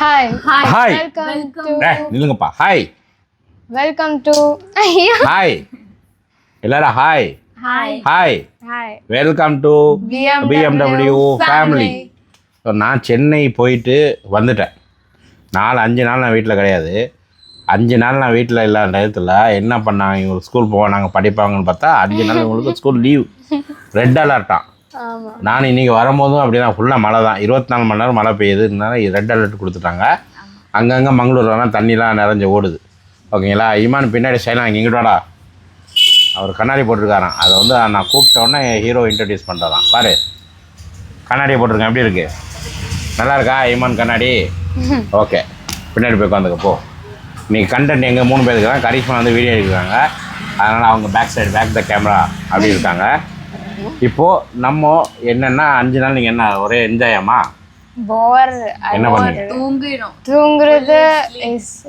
Hi hi welcome to ஏய் நில்லுங்கப்பா. Hi welcome to ஐயா. ஹாய் எல்லாரும் hi hi hi hi welcome to BMW BMW family நான் சென்னை போயிட்டு வந்துட்டேன். நாலு அஞ்சு நாள் நான் வீட்டில் கிடையாது. அஞ்சு நாள் நான் வீட்டில் இல்லாத டயத்தில் என்ன பண்ணாங்க? இவங்களுக்கு ஸ்கூல் போவாங்க படிப்பாங்கன்னு பார்த்தா அஞ்சு நாள் இவங்களுக்கு ஸ்கூல் லீவ் ரெட் அலர்ட்டான் நான் இன்றைக்கி வரும்போதும் அப்படி தான் ஃபுல்லாக மழை தான் இருபத்தி நாலு மணி நேரம் மழை பெய்யுதுனால ரெட் அலர்ட் கொடுத்துட்டாங்க. அங்கங்கே மங்களூர்லாம் தண்ணிலாம் நிறைஞ்சு ஓடுது. ஓகேங்களா? இமான் பின்னாடி செய்யலாம் இங்கே இங்கிட்டோடா அவர் கண்ணாடி போட்டிருக்காராம். அதை வந்து நான் கூப்பிட்ட உடனே ஹீரோ இன்ட்ரடியூஸ் பண்ணுறதான் பாரு. கண்ணாடி போட்டிருக்கேன். எப்படி இருக்கு? நல்லா இருக்கா இமான் கண்ணாடி? ஓகே. பின்னாடி போய் உட்காந்துக்க போ. நீ கண்டென்ட் எங்கள் மூணு பேருக்கு தான். கரிஷ்மா வந்து வீடியோ எடுக்கிறாங்க. அதனால் அவங்க back side back the camera அப்படி இருக்காங்க. இப்போது நம்ம என்னென்னா அஞ்சு நாள் நீங்கள் என்ன ஒரே என்ஜாயம்மா போர் என்ன பண்ணீங்க? தூங்கிடும். தூங்குறது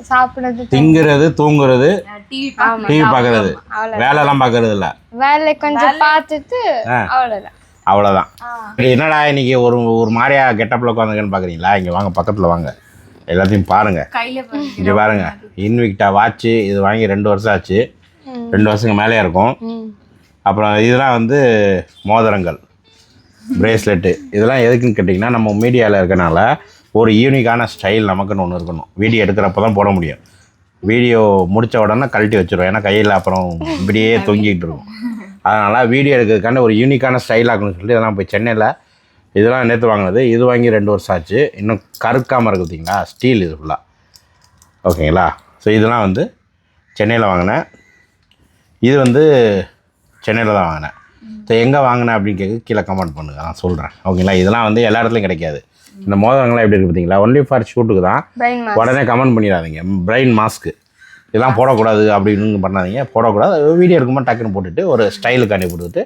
சாப்பிடுறது திங்கிறது தூங்குறது டிவி பார்க்கறது. வேலைலாம் பார்க்கறது. இல்லை வேலை கொஞ்சம் பார்த்துட்டு ஆ. அவ்வளோதான் அவ்வளோதான் என்னடா இன்னைக்கு ஒரு ஒரு மாதிரியா கெட்டப்பில் உட்காந்துங்கன்னு பார்க்குறீங்களா இங்கே வாங்க பக்கத்தில் வாங்க. எல்லாத்தையும் பாருங்க. இங்கே பாருங்க. இன்விக்டா வாட்ச்சு இது வாங்கி ரெண்டு வருஷம் ஆச்சு. ரெண்டு வருஷத்துக்கு மேலே இருக்கும். அப்புறம் இதெல்லாம் வந்து மோதிரங்கள் பிரேஸ்லெட்டு இதெல்லாம் எதுக்குன்னு கேட்டிங்கன்னா நம்ம மீடியாவில் இருக்கனால ஒரு யூனிக்கான ஸ்டைல் நமக்குன்னு ஒன்று இருக்கணும். வீடியோ எடுக்கிறப்ப தான் போட முடியும். வீடியோ முடித்த உடனே கழட்டி வச்சிருவோம். ஏன்னா கையில் அப்புறம் இப்படியே தொங்கிக்கிட்டு இருக்கும். அதனால் வீடியோ எடுக்கிறதுக்கான ஒரு யூனிக்கான ஸ்டைல் ஆகணும்னு சொல்லிட்டு இதெல்லாம் போய் சென்னையில் இதெல்லாம் நேற்று வாங்கினது. இது வாங்கி ரெண்டு வருஷம் ஆச்சு. இன்னும் கருக்காமல் இருக்குது பார்த்தீங்களா? ஸ்டீல் இது ஃபுல்லாக ஓகேங்களா ஸோ இதெல்லாம் வந்து சென்னையில் வாங்கினேன். இது வந்து சென்னையில் தான் வாங்கினேன். ஸோ எங்கே வாங்கினேன் அப்படின்னு கேட்க கீழே கமெண்ட் பண்ணுங்க. நான் சொல்கிறேன் ஓகேங்களா இதெல்லாம் வந்து எல்லா இடத்துலையும் கிடைக்காது. இந்த மோதிரங்கள்லாம் எப்படி இருக்குது பார்த்தீங்களா? ஒன்லி ஃபார் ஷூட்டுக்கு தான். உடனே கமெண்ட் பண்ணிடாதீங்க. பிரெயின் மாஸ்க்கு இதெல்லாம் போடக்கூடாது அப்படின்னு பண்ணாதீங்க. போடக்கூடாது. வீடியோ இருக்கும்போது டக்குன்னு போட்டுட்டு ஒரு ஸ்டைலுக்காண்டி போட்டுட்டு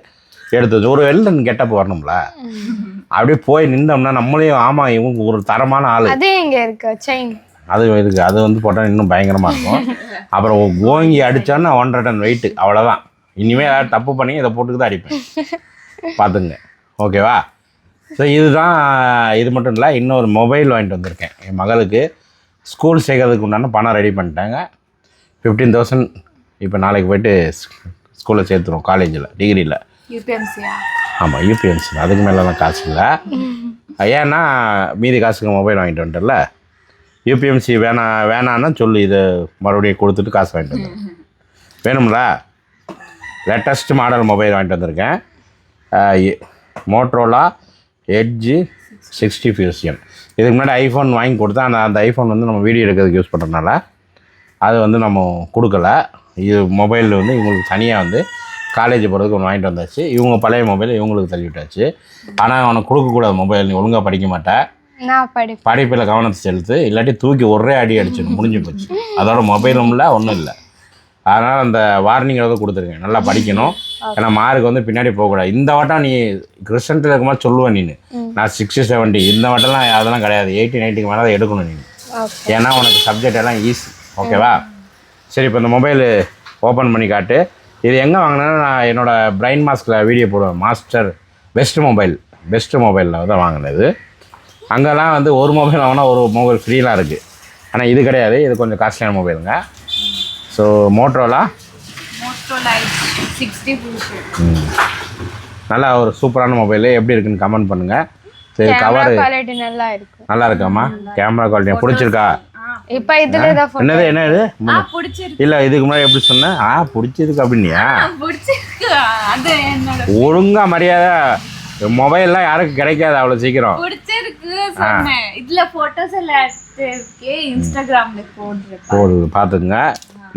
எடுத்து வச்சு ஒரு வெள்ளன் கெட்டப் வரணும்ல. அப்படியே போய் நின்றோம்னா நம்மளையும் ஆமாம் இவங்க ஒரு தரமான ஆள். அது எங்க இருக்கு? செயின் அது இருக்குது அது வந்து போட்டால் இன்னும் பயங்கரமாக இருக்கும். அப்புறம் ஓங்கி அடித்தோன்னா ஒன்றரை டன் வெயிட்டு அவ்வளோதான் இனிமேல் ஏதாவது தப்பு பண்ணி இதை போட்டுக்கு தான் அடிப்பேன். பார்த்துங்க. ஓகேவா? ஸோ இதுதான் இது மட்டும் இல்லை இன்னொரு மொபைல் வாங்கிட்டு வந்திருக்கேன். என் மகளுக்கு ஸ்கூல் சேர்க்கறதுக்கு உண்டான பணம் ரெடி பண்ணிட்டாங்க. ஃபிஃப்டீன் தௌசண்ட் இப்போ நாளைக்கு போயிட்டு ஸ்கூலில் சேர்த்துருவோம் காலேஜில் டிகிரியில் யூபிஎம்சியா ஆமாம் யூபிஎம்சி அதுக்கு மேலெலாம் காசு இல்லை. ஏன்னா மீதி காசுக்கு மொபைல் வாங்கிட்டு வந்துட்டல யூபிஎம்சி வேணாம் வேணான்னா சொல்லு இதை மறுபடியும் கொடுத்துட்டு காசு வாங்கிட்டு வந்து வேணும்ல? லேட்டஸ்ட் மாடல் மொபைல் வாங்கிட்டு வந்திருக்கேன். மோட்ரோலா எட்ஜு சிக்ஸ்டி ஃபியூசியன் இதுக்கு முன்னாடி ஐஃபோன் வாங்கி கொடுத்தா அந்த அந்த ஐஃபோன் வந்து நம்ம வீடியோ எடுக்கிறதுக்கு யூஸ் பண்ணுறதுனால அது வந்து நம்ம கொடுக்கல. இது மொபைல் வந்து இவங்களுக்கு தனியாக வந்து காலேஜ் போகிறதுக்கு ஒன்று வாங்கிட்டு வந்தாச்சு. இவங்க பழைய மொபைல் இவங்களுக்கு தள்ளி விட்டாச்சு ஆனால் அவனுக்கு கொடுக்கக்கூடாது மொபைல் நீ ஒழுங்காக படிக்க மாட்டேன் படிப்பில் கவனத்தை செலுத்து. இல்லாட்டி தூக்கி ஒரே அடி அடிச்சிடும். முடிஞ்சு போச்சு. அதோட மொபைலும் இல்லை ஒன்றும் இல்லை. அதனால் அந்த வார்னிங் வந்து கொடுத்துருக்கேன். நல்லா படிக்கணும். ஏன்னா மார்க் வந்து பின்னாடி போகக்கூடாது. இந்த வட்டம் நீ கிறிஸ்டன்ட்டில் இருக்கும்போது சொல்லுவேன் நீ நான். சிக்ஸ்டி செவன்ட்டி இந்த வட்டம்லாம் அதெல்லாம் கிடையாது. எயிட்டி நைன்ட்டிக்கு மேலே தான் எடுக்கணும் நீ ஏன்னா உனக்கு சப்ஜெக்ட் எல்லாம் ஈஸி ஓகேவா சரி இப்போ இந்த மொபைல் ஓப்பன் பண்ணி காட்டு. இது எங்கே வாங்கினேன்னா நான் என்னோடய பிரைன் மாஸ்கில் வீடியோ போடுவேன். மாஸ்டர் பெஸ்ட் மொபைல் பெஸ்ட் மொபைலில் தான் வாங்கினது. அங்கெல்லாம் வந்து ஒரு மொபைல் வாங்கினா ஒரு மொபைல் ஃப்ரீலாம் இருக்குது ஆனால் இது கிடையாது. இது கொஞ்சம் காஸ்ட்லியான மொபைலுங்க ஸோ மோட்ரோலா நல்லா ஒரு சூப்பரான மொபைலு எப்படி இருக்குன்னு கமெண்ட் பண்ணுங்கள் சரி கவர் குவாலிட்டி நல்லா இருக்கும். நல்லா இருக்காம்மா? கேமரா குவாலிட்டி பிடிச்சிருக்கா? இப்போ இதுல என்னது என்ன இது இல்லை இதுக்கு முன்னாடி எப்படி சொன்னேன் ஆ பிடிச்சிருக்கு என்னோட ஒழுங்கா மரியாதை. மொபைல்லாம் யாருக்கும் கிடைக்காது அவ்வளோ சீக்கிரம். பிடிச்சிருக்கு இதுல போட்டோஸ் இன்ஸ்டாகிராம்ல போட்டிருக்கேன் போடுது பார்த்துக்குங்க.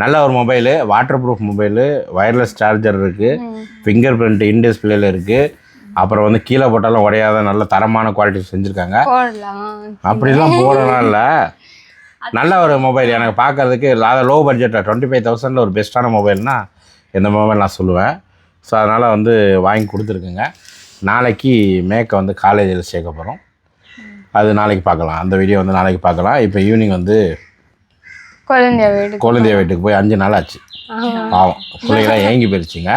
நல்ல ஒரு mobile waterproof mobile wireless charger இருக்குது ஃபிங்கர் பிரிண்ட் இன் டிஸ்பிளேல இருக்குது அப்புறம் வந்து கீழே போட்டாலும் உடையாத நல்ல தரமான குவாலிட்டி செஞ்சுருக்காங்க. போடலாம். அப்படிலாம் போடலாம் இல்லை. நல்ல ஒரு மொபைல் எனக்கு பார்க்கறதுக்கு அதாவது லோ பட்ஜெட்டில் டுவெண்ட்டி ஃபைவ் தௌசண்டில் ஒரு பெஸ்ட்டான மொபைல்னா இந்த மொபைல் நான் சொல்லுவேன். ஸோ அதனால் வந்து வாங்கி கொடுத்துருக்குங்க. நாளைக்கு மேக்கை வந்து காலேஜில் சேர்க்க போகிறோம் அது நாளைக்கு பார்க்கலாம். அந்த வீடியோ வந்து நாளைக்கு பார்க்கலாம். இப்போ ஈவினிங் வந்து குழந்தைய வீடு குழந்தைய வீட்டுக்கு போய் அஞ்சு நாள் ஆச்சு. பாவம். பிள்ளைங்களாம் ஏங்கி போயிடுச்சுங்க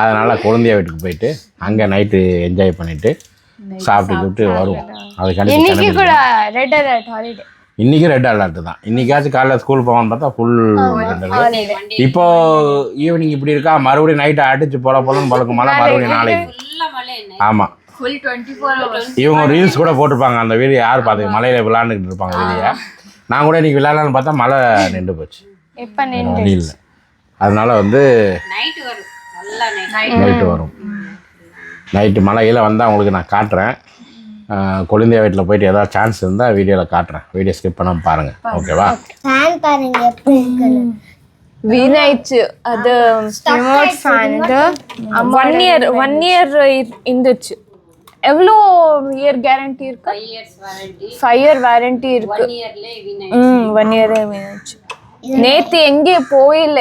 அதனால் குழந்தைய வீட்டுக்கு போயிட்டு அங்கே நைட்டு என்ஜாய் பண்ணிவிட்டு சாப்பிட்டு கிப்பிட்டு வருவோம். அதுக்காண்டி இன்னைக்கு கூட ரெட் அலர்ட் ஹாலிடே இன்னைக்கு ரெட் அலர்ட் தான். இன்னைக்காச்சும் காலைல ஸ்கூல் போவான்னு பார்த்தா ஃபுல் ரெட் அலர்ட் இப்போ ஈவினிங் இப்படி இருக்கா? மறுபடியும் நைட்டு அடிச்சு போல போலன்னு பழக்கும்? மழை மறுபடியும் நாளைக்கு. ஆமாம் இவங்க ரீல்ஸ் கூட போட்டிருப்பாங்க. அந்த வீடியோ யார் பார்த்துக்க? மலையில விளாண்டுக்கிட்டு இருப்பாங்க வெளியே நான் கூட இன்னைக்கு விளையாடலான்னு பார்த்தா மழை நின்று போச்சு. வழி இல்லை அதனால வந்து நைட்டு வரும். நல்லா நைட் நைட்டு மழையில் வந்தால் உங்களுக்கு நான் காட்டுறேன். கொழுந்தியா வீட்டில் போயிட்டு ஏதாவது சான்ஸ் இருந்தால் வீடியோவில் காட்டுறேன். வீடியோ ஸ்கிப் பண்ணாமல் பாருங்கள் ஓகேவா வீணாயிடுச்சு அது remote fan one year one year இருந்துச்சு. எவ்வளோ இயர் கேரண்டி இருக்கு? Five years warranty five year warranty இருக்கு. ம் ஒன் இயர் வீணாச்சு நேத்து எங்கேயும் போயில்ல.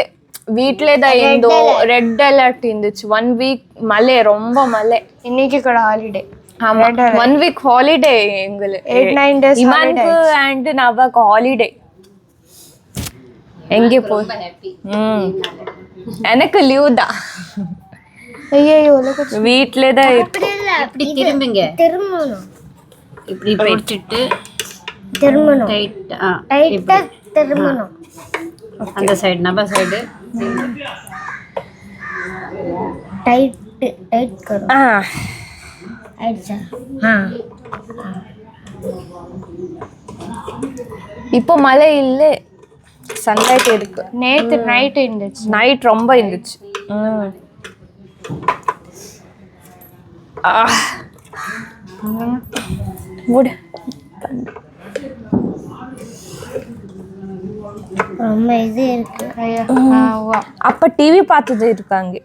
வீட்லயே தான் இருந்தோம் ரெட் அலர்ட் இருந்துச்சு. ஒன் வீக் மழை ரொம்ப மழை. இன்னைக்கு கூட ஹாலிடே ஆமா. ஒன் வீக் ஹாலிடே எங்களுக்கு. Eight, nine days இமானுக்கு அண்ட் நவாக்கு ஹாலிடே எங்கே போய்? ரொம்ப ஹாப்பி ம். எனக்கு லீவ் தான். ஐயோ வீட்லயே தான் இருக்கு. அப்படி திரும்புங்க. திரும்பணும். இப்படி பிடிச்சிட்டு திரும்பணும். டைட்டா திரும்பணும். அந்த சைடு நம்ம சைடு டைட் டைட் करो ஆ. ஆயிடுச்சா? ஆ. இப்போ மழை இல்லை. சன்லைட் இருக்கு. நேற்று நைட் இருந்துச்சு. நைட் ரொம்ப இருந்துச்சு. ரொம்ப இது இருக்கு. அப்ப டிவி பார்த்தது இருக்காங்க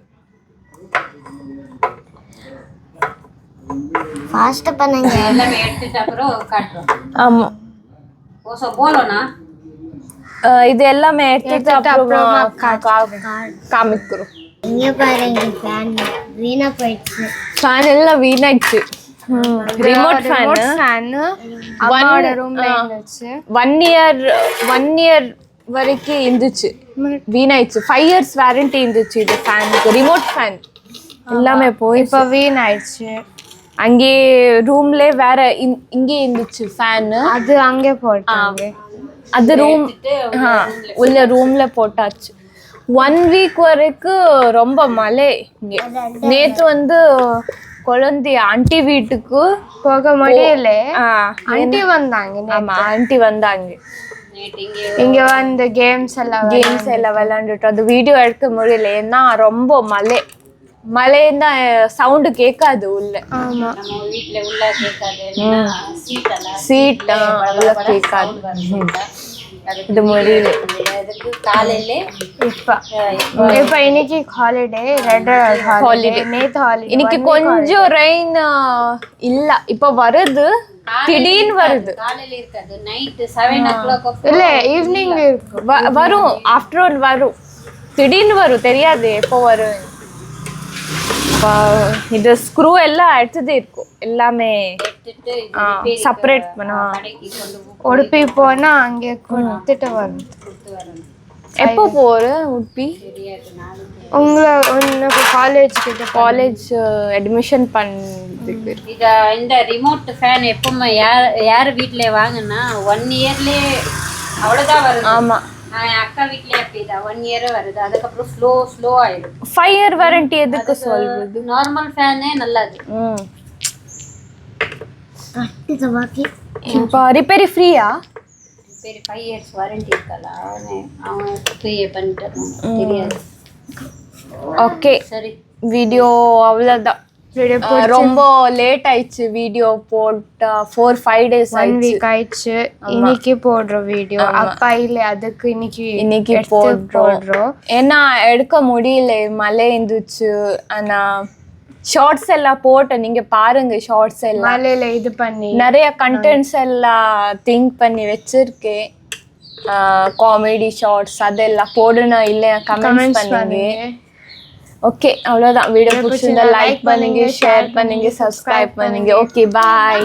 ஃபாஸ்ட்டாக பண்ணுங்க. எல்லாமே எடுத்துட்டு அப்புறம் காட்டுறோம். ஆமா. இது எல்லாமே எடுத்துட்டு அப்புறமா காமிக்கிறோம். இங்கே பாருங்க ஃபேன் வீணா போயிடுச்சு. ஃபேன் எல்லாம் வீணாயிடுச்சு. ரிமோட் ஃபேன் அம்மாவோட ரூம்ல இருந்துச்சு. ஒன் இயர் ஒன் இயர் வரைக்கும் இருந்துச்சு. வீணாயிடுச்சு. ஃபைவ் இயர்ஸ் வாரண்டி இருந்துச்சு இது ஃபேனுக்கு ரிமோட் ஃபேன் எல்லாமே போய் இப்போ வீண் ஆயிடுச்சு அங்கே ரூம்ல வேற இங்- இங்கே இருந்துச்சு ஃபேனு அது அங்கே போட்டாங்க. அது ரூம் உள்ள ரூம்ல போட்டாச்சு. ஒன் வீக் வரைக்கும் ரொம்ப மழை. இங்கே நேத்து வந்து குழந்தை ஆண்டி வீட்டுக்கு போக முடியல. ஆண்டி வந்தாங்க ஆமா ஆண்டி வந்தாங்க. நேற்று இங்கே வந்து கேம்ஸ் எல்லாம் கேம்ஸ் எல்லாம் விளையாண்டுட்டு அது வீடியோ எடுக்க முடியல. ஏன்னா ரொம்ப மழை. மழைன்னா சவுண்டு கேட்காது உள்ள. ஆமா. சீட் கேட்காது. இது முடியல. அதுக்கு காலையிலே இப்ப இப்ப இன்னைக்கு ஹாலிடே ரெட் ஹாலிடே நேத்து ஹாலிடே இன்னைக்கு கொஞ்சம் ரெயின் இல்ல. இப்ப வருது. திடீர்னு வருது. காலையில இருக்காது. நைட்டு செவன் ஓ கிளாக் இல்ல ஈவினிங் வரும். ஆஃப்டர்நூன் வரும். திடீர்னு வரும். தெரியாது எப்போ வரும். இப்ப இது ஸ்க்ரூ எல்லாம் அடுத்தது இருக்கும். எல்லாமே செப்பரேட் பண்ணா. உடுப்பி போனா அங்கே கொடுத்துட்டு வரும். கொடுத்து வரணும் எப்போ போற உடுப்பி? உங்களை உனக்கு காலேஜ் கிட்ட காலேஜ் அட்மிஷன் பண்ணுறதுக்கு இத இந்த ரிமோட் ஃபேன் எப்பவுமே யார் யார் வீட்ல வாங்கினா ஒன் இயர்லயே அவ்வளோதான் வருது. ஆமா. ஆஹ் என் அக்கா வீட்லயே அப்படிதான். ஒன் இயர் வருது. அதுக்கப்புறம் ஸ்லோ ஸ்லோ ஆயிடும். ஃபைவ் இயர் வாரண்டி எதுக்கு சொல்றது? நார்மல் ஃபேனே நல்லது. ம். இது பாக்கி இப்போ ரிப்பேரி ஃப்ரீயா சரி ஃபைவ் இயர்ஸ் வாரண்டி இருக்கல அவன் பே பண்ணிட்டு தெரியாது. ஓகே சரி. வீடியோ அவ்வளோதான் ரொம்ப லேட் ஆயிடுச்சு வீடியோ போட்டா four five days one week ஆயிடுச்சு. இன்னைக்கு போடுற வீடியோ அப்பா இல்ல அதுக்கு இன்னைக்கு இன்னைக்கு போடுறோம். போடுறோம். ஏன்னா எடுக்க முடியல. மழை இருந்துச்சு. ஆனா ஷார்ட்ஸ் எல்லாம் போட்டேன். நீங்க பாருங்க ஷார்ட்ஸ் எல்லாம். மலையில இது பண்ணி. நிறைய கண்டென்ட்ஸ் எல்லாம் திங்க் பண்ணி வச்சிருக்கேன். காமெடி ஷார்ட்ஸ் அதெல்லாம் போடணும் இல்லையா? கமெண்ட்ஸ் பண்ணுங்க. ஓகே அவ்வளோதான் வீடியோ பிடிச்சிருந்தா லைக் பண்ணுங்க ஷேர் பண்ணுங்க சப்ஸ்கிரைப் பண்ணுங்க. Okay bye.